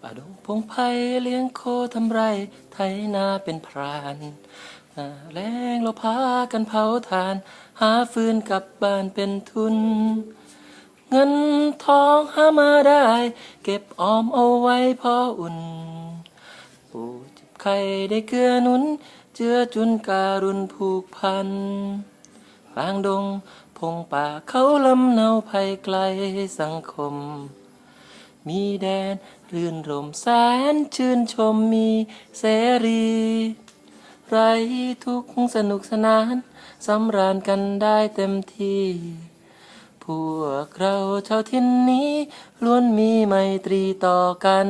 ป่าดงพงไพ่เลี้ยงโคทำไร ไถนาเป็นพรานหน้าแรงเราพากันเผาทาน หาฟืนกลับบ้านเป็นทุน เงินทองหามาได้ เก็บออมเอาไว้พออุ่นปูจิบไข่ได้เกลือหนุน เจือจุนการุณผูกพันกลางดง พงป่าเขาลำเนาภัยไกลสังคม มีแดน รื่นรมแสนชื่นชมมีเสรี ไรทุกข์สนุกสนานสำราญกันได้เต็มที่ พวกเราชาวทินนี้ล้วนมีไมตรีต่อกัน